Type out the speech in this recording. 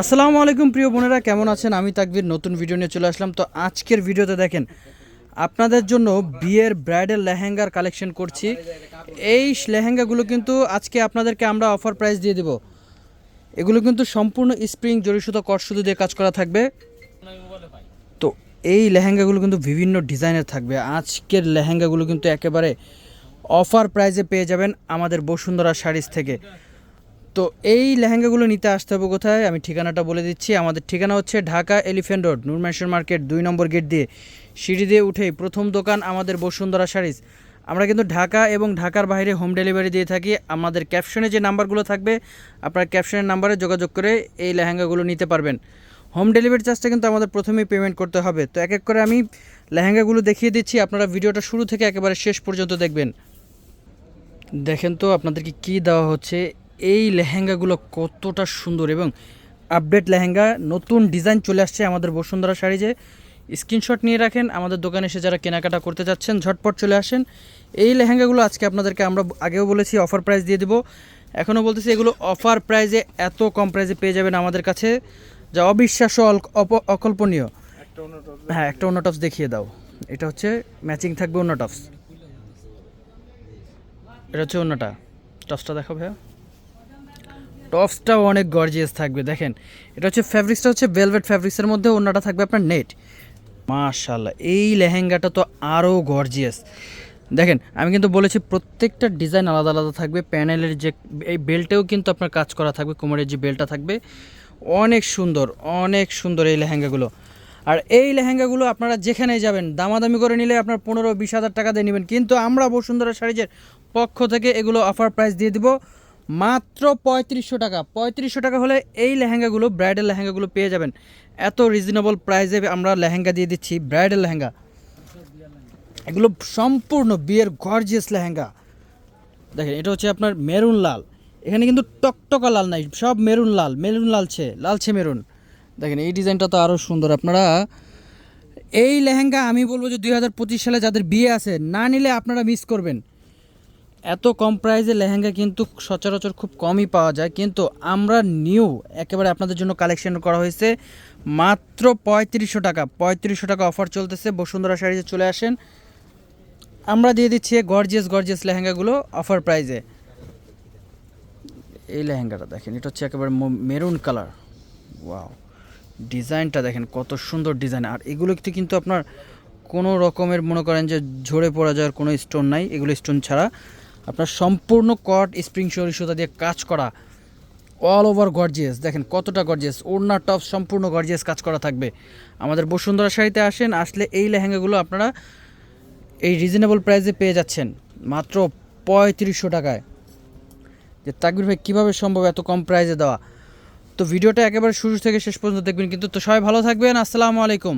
আসসালামু আলাইকুম, প্রিয় বোনেরা, কেমন আছেন? আমি তাকবির, নতুন ভিডিও নিয়ে চলে আসলাম। তো আজকের ভিডিওতে দেখেন, আপনাদের জন্য বিয়ের ব্রাইডাল লেহেঙ্গার কালেকশন করছি। এই লেহেঙ্গাগুলো কিন্তু আজকে আপনাদেরকে আমরা অফার প্রাইস দিয়ে দেব। এগুলো কিন্তু সম্পূর্ণ স্প্রিং জরিসুতো কটসুতো দিয়ে কাজ করা থাকবে। তো এই লেহেঙ্গাগুলো কিন্তু বিভিন্ন ডিজাইনের থাকবে। আজকের লেহেঙ্গাগুলো কিন্তু একেবারে অফার প্রাইজে পেয়ে যাবেন আমাদের বসুন্ধরা শাড়িজ থেকে। তো এই লেহেঙ্গাগুলো নিতে আসতে হবে কোথায়? আমি ঠিকানাটা বলে দিচ্ছি। আমাদের ঠিকানা হচ্ছে ঢাকা এলিফ্যান্ট রোড নুরমেশন মার্কেট, দুই নম্বর গেট দিয়ে। সিঁড়ি দিয়ে উঠেই প্রথম দোকান আমাদের বসুন্ধরা শাড়িজ আমরা কিন্তু ঢাকা এবং ঢাকার বাইরে হোম ডেলিভারি দিয়ে থাকি। আমাদের ক্যাপশনে যে নাম্বারগুলো থাকবে, আপনার ক্যাপশনের নাম্বারে যোগাযোগ করে এই লেহেঙ্গাগুলো নিতে পারবেন। হোম ডেলিভারি চার্জটা কিন্তু আমাদের প্রথমেই পেমেন্ট করতে হবে। তো এক এক করে আমি লেহেঙ্গাগুলো দেখিয়ে দিচ্ছি। আপনারা ভিডিওটা শুরু থেকে একেবারে শেষ পর্যন্ত দেখবেন। দেখেন তো আপনাদেরকে কি দেওয়া হচ্ছে। এই লেহেঙ্গাগুলো কতটা সুন্দর এবং আপডেট লেহেঙ্গা, নতুন ডিজাইন চলে আসছে আমাদের বসুন্ধরা শাড়ি যে। স্ক্রিনশট নিয়ে রাখেন, আমাদের দোকানে এসে যারা কেনাকাটা করতে যাচ্ছেন, ঝটপট চলে আসেন। এই লেহেঙ্গাগুলো আজকে আপনাদেরকে আমরা আগেও বলেছি অফার প্রাইস দিয়ে দেবো। এখনও বলতেছি, এগুলো অফার প্রাইজে এত কম প্রাইজে পেয়ে যাবেন আমাদের কাছে। যা অবিশ্বাস্য অকল্পনীয়। হ্যাঁ একটা অন্য টপস দেখিয়ে দাও। এটা হচ্ছে ম্যাচিং থাকবে অন্য টপস এটা হচ্ছে অন্যটা। টপসটা দেখো ভাইয়া। টপসটাও অনেক গর্জিয়াস থাকবে, দেখেন। এটা হচ্ছে ফ্যাব্রিক্সটা হচ্ছে ভেলভেট ফ্যাব্রিক্সের মধ্যে, অন্যটা থাকবে আপনার নেট মাশাল্লাহ এই লেহেঙ্গাটা তো আরও গর্জিয়াস দেখেন, আমি কিন্তু বলেছি প্রত্যেকটা ডিজাইন আলাদা আলাদা থাকবে প্যানেলের যে, এই বেল্টেও কিন্তু আপনার কাজ করা থাকবে, কোমরের যে বেল্টটা থাকবে। অনেক সুন্দর অনেক সুন্দর এই লেহেঙ্গাগুলো। আর এই লেহেঙ্গাগুলো আপনারা যেখানেই যাবেন, দামাদামি করে নিলে আপনার পনেরো বিশ হাজার টাকা দিয়ে নেবেন। কিন্তু আমরা বসুন্ধরা শাড়িজের পক্ষ থেকে এগুলো অফার প্রাইস দিয়ে দিব। মাত্র পঁয়ত্রিশশো টাকা। পঁয়ত্রিশশো টাকা হলে এই লেহেঙ্গাগুলো, ব্রাইডাল লেহেঙ্গাগুলো পেয়ে যাবেন। এত রিজনেবল প্রাইসে আমরা লেহেঙ্গা দিয়ে দিচ্ছি, ব্রাইডাল লেহেঙ্গা। এগুলো সম্পূর্ণ বিয়ের গর্জিয়াস লেহেঙ্গা। দেখেন, এটা হচ্ছে আপনার মেরুন লাল। এখানে কিন্তু টকটকা লাল নাই, সব মেরুন লাল, মেরুন লালছে লালছে মেরুন। দেখেন, এই ডিজাইনটা তো আরও সুন্দর। আপনারা এই লেহেঙ্গা আমি বলব যে দুই হাজার পঁচিশ সালে যাদের বিয়ে আছে, না নিলে আপনারা মিস করবেন। এত কম প্রাইসে লেহেঙ্গা কিন্তু সচরাচর খুব কমই পাওয়া যায়। কিন্তু আমরা নিউ একেবারে আপনাদের জন্য কালেকশন করা হয়েছে মাত্র পঁয়ত্রিশশো টাকা। পঁয়ত্রিশশো টাকা অফার চলতেছে। বসুন্ধরা শাড়িতে চলে আসেন। আমরা দিয়ে দিচ্ছি গর্জিয়াস গর্জিয়াস লেহেঙ্গাগুলো অফার প্রাইজে এই লেহেঙ্গাটা দেখেন, এটা হচ্ছে একেবারে মেরুন কালার ওয়াও ডিজাইনটা দেখেন, কত সুন্দর ডিজাইন। আর এগুলোতে কিন্তু আপনার কোনো রকমের মনে করেন যে ঝরে পড়া যাওয়ার কোনো স্টোন নাই। এগুলো স্টোন ছাড়া। আপনার সম্পূর্ণ কট, স্প্রিং সরি সুতা দিয়ে কাজ করা অল ওভার গর্জিয়াস দেখেন কতটা গর্জিয়াস ওড়না টপ সম্পূর্ণ গর্জিয়াস কাজ করা থাকবে। আমাদের বসুন্ধরা শাড়িতে আসেন, আসলে এই লেহেঙ্গাগুলো আপনারা এই রিজনেবল প্রাইসে পেয়ে যাচ্ছেন। মাত্র পঁয়ত্রিশশো টাকায়। যে তাকবির ভাই, কীভাবে সম্ভব এত কম প্রাইসে দেওয়া? তো ভিডিওটা একেবারে শুরু থেকে শেষ পর্যন্ত দেখবেন কিন্তু। তো সবাই ভালো থাকবেন। আসসালামু আলাইকুম।